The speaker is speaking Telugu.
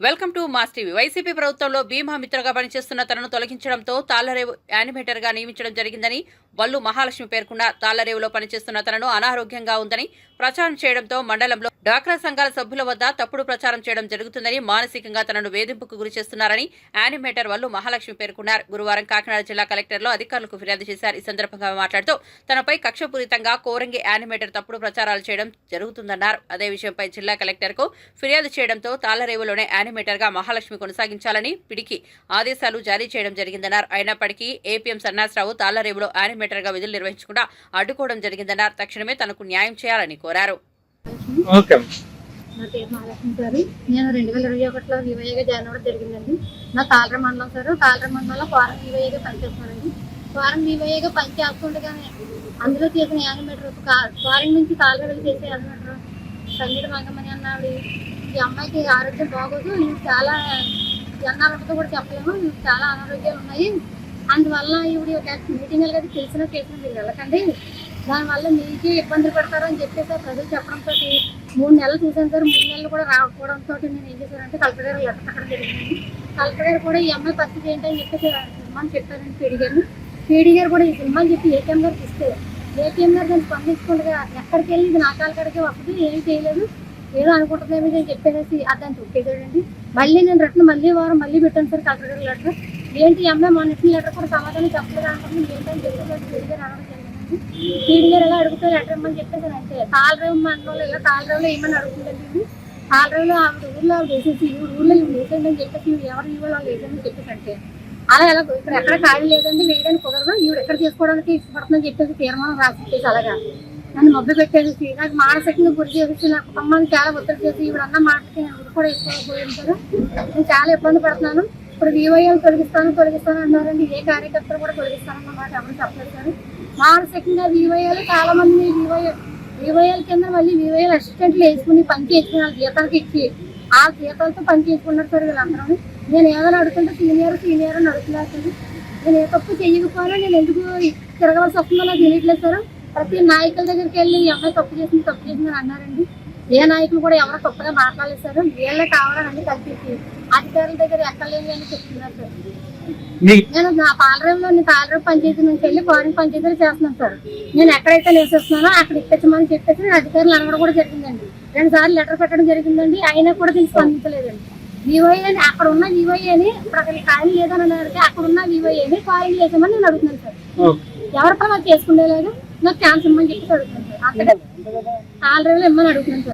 Welcome to mass TV. YCP ప్రభుత్వంలో భీమా మిత్రగా పనిచేస్తున్న తనను తొలగించడంతో తాళ్ళరేవు యానిమేటర్గా నియమించడం జరిగిందని వల్లు మహాలక్ష్మి పేర్కొన్న తాళ్ళరేవులో పనిచేస్తున్న తనను అనారోగ్యంగా ఉందని ప్రచారం చేయడంతో మండలంలో డ్వాక్రా సంఘాల సభ్యుల వద్ద తప్పుడు ప్రచారం చేయడం జరుగుతుందని మానసికంగా తనను వేధింపుకు గురి చేస్తున్నారని యానిమేటర్ వల్లు మహాలక్ష్మి పేర్కొన్నారు. గురువారం కాకినాడ జిల్లా కలెక్టర్లో అధికారులకు ఫిర్యాదు చేశారు. ఈ సందర్భంగా మాట్లాడుతూ తనపై కక్షపూరితంగా కోరంగి యానిమేటర్ తప్పుడు ప్రచారాలు చేయడం జరుగుతుందన్నారు. అదే విషయంపై జిల్లా కలెక్టర్కు ఫిర్యాదు చేయడంతో తాళ్ళరేవులోనే యానిమేటర్గా మహాలక్ష్మి కొనసాగించాలని పిడికి ఆదేశాలు జారీ చేయడం జరిగిందన్నారు. అయినప్పటికీ ఏపీఎం సన్నాసరావు తాళ్ళరేవులో యానిమేటర్గా విధులు నిర్వహించకుండా అడ్డుకోవడం జరిగిందన్నారు. తక్షణమే తనకు న్యాయం చేయాలని కోరారు. ఓకే నా పేరు మహాలక్ష్మి గారు నేను రెండు వేల ఇరవై ఒకటిలో వివైగా జాయిన్ అవ్వడం జరిగిందండి. నా తాళర మండలం సార్. తాళర మండలంలో ఫారం వివైగా పనిచేస్తున్నానండి ఫారం వివైగా పనిచేస్తుండగానే అందులో చేసిన యానిమేటర్ ఫారెన్ నుంచి తాళరలు చేసే యానిమేటర్ సంగీత మంగమని అన్నాడు ఈ అమ్మాయికి ఆరోగ్యం బాగోదు. ఇది చాలా జనాలతో కూడా చెప్పలేము. చాలా అనారోగ్యాలు ఉన్నాయి. అందువల్ల ఇవి ఒక మీటింగ్ కదా తెలిసిన కేసులు మీరు వెళ్ళకండి. దానివల్ల మీకే ఇబ్బందులు పడతారు అని చెప్పేసి ప్రజలు చెప్పడంతో మూడు నెలలు చూసాను సార్. మూడు నెలలు కూడా రాకపోవడంతో నేను ఏం చేశానంటే కలెక్టర్ గారు లెటర్ జరిగింది కలెక్టర్ కూడా ఈ అమ్మాయి పరిస్థితి ఏంటని చెప్పేసి సినిమాని చెప్పారని పీడి గారిని పీడి గారు కూడా ఈ సినిమాని చెప్పి ఏటీఎం గారికి ఇస్తే ఏటీఎం గారు దాన్ని స్పందించకుండా ఎక్కడికి వెళ్ళి ఇది నాకాల కాలకాడికే వస్తుంది ఏం చేయలేదు. ఏదో అనుకుంటుందేమో అని చెప్పేసి అతను దాన్ని తొక్కేసాడండి మళ్ళీ నేను రిటర్న్ మళ్ళీ వారం మళ్ళీ పెట్టాను సార్ కలెక్టర్ గారి లెటర్. ఏంటి అమ్మాయి మొన్న ఇచ్చిన లెటర్ కూడా సమాధానం చెప్పలేదు అనుకుంటుంది ఏంటని చెప్పేసి పీడి అనడం జరిగింది పీడి గారు ఎలా అడుగుతారు లెటర్ ఇమ్మని చెప్పేసి అంటే తాళరేవు మండలంలో ఇలా తాళరేవులో ఏమని అడుగుతుందండి ఇది ఆవిడ ఊర్లో ఆవిడ వేసేసి ఈ ఊళ్ళో ఇవి వేసేయండి అని చెప్పేసి ఇవి ఎవరు ఇవ్వాలి వాళ్ళు వేసేయని చెప్పేసి అంటే అలా ఎలా ఇక్కడ ఎక్కడ ఖాళీ లేదండి వేయడానికి కుదరదు. ఈవిడ ఎక్కడ చేసుకోవడానికి ఇష్టపడుతుందని చెప్పేసి తీర్మానం రాసి అలాగా. నన్ను మబ్బు పెట్టేసి నాకు మానసికంగా గురి చేసి నాకు అమ్మని చాలా ఒత్తిడి చేసి ఇప్పుడు అన్న మాటకి నేను కూడా ఎక్కువ సార్ నేను చాలా ఇబ్బంది పడుతున్నాను. ఇప్పుడు వివైఎల్ తొలగిస్తాను తొలగిస్తాను అన్నారండి. ఏ కార్యకర్తలు కూడా తొలగిస్తానన్న మాట ఎవరు చెప్పలేదు సార్ మానసికంగా వివైఎల్ చాలా మంది వివైఎల్ వివైఎల్ కింద మళ్ళీ వివైఎల్ అసిస్టెంట్లు వేసుకుని పని చేసుకుని వాళ్ళ జీతాలకు ఇచ్చి ఆ జీతాలతో పని చేసుకున్నారు సార్ వీళ్ళందరూ. నేను ఏదైనా అడుగుతుంటే సీనియర్ సీనియర్ అని అడుగుతున్నారు నేను ఏ తప్పు చేయకపోయినా నేను ఎందుకు తిరగవలసి వస్తుందో నాకు తెలియట్లేదు సార్. ప్రతి నాయకుల దగ్గరికి వెళ్ళి ఈ అమ్మాయి తప్పు చేసింది తప్పు చేసింది అని అన్నారండి. ఏ నాయకులు కూడా ఎవరో తప్పుగా మాట్లాడలేదు సార్. వీళ్ళే కావాలని కల్పించి అధికారుల దగ్గర ఎక్కలేని అని చెప్తున్నారు సార్. నేను నా పాలరంలో నేను పాలరం పంచాయతీ నుంచి వెళ్ళి ఫారిన్ పంచాయతీలు చేస్తున్నాను సార్. నేను ఎక్కడైతే నివసిస్తున్నానో అక్కడ ఇప్పించమని చెప్పేసి నేను అధికారులు అనడం కూడా జరిగిందండి. రెండు సార్లు లెటర్ పెట్టడం జరిగిందండి. అయినా కూడా దీనికి స్పందించలేదండి. వివై అని అక్కడ ఉన్న వివై అని ఇప్పుడు అక్కడ ఖాళీ లేదని అడిగితే అక్కడ ఉన్న వివై అని ఫారిన్ చేసామని నేను అడుగుతున్నాను సార్. ఎవరి పని చేసుకునే లేదు. నాకు ఛాన్స్ ఇమ్మని చెప్పేసి అడుగుతున్నాను సార్. అక్కడ ఆల్రెడీ ఇమ్మని అడుగుతున్నాను సార్.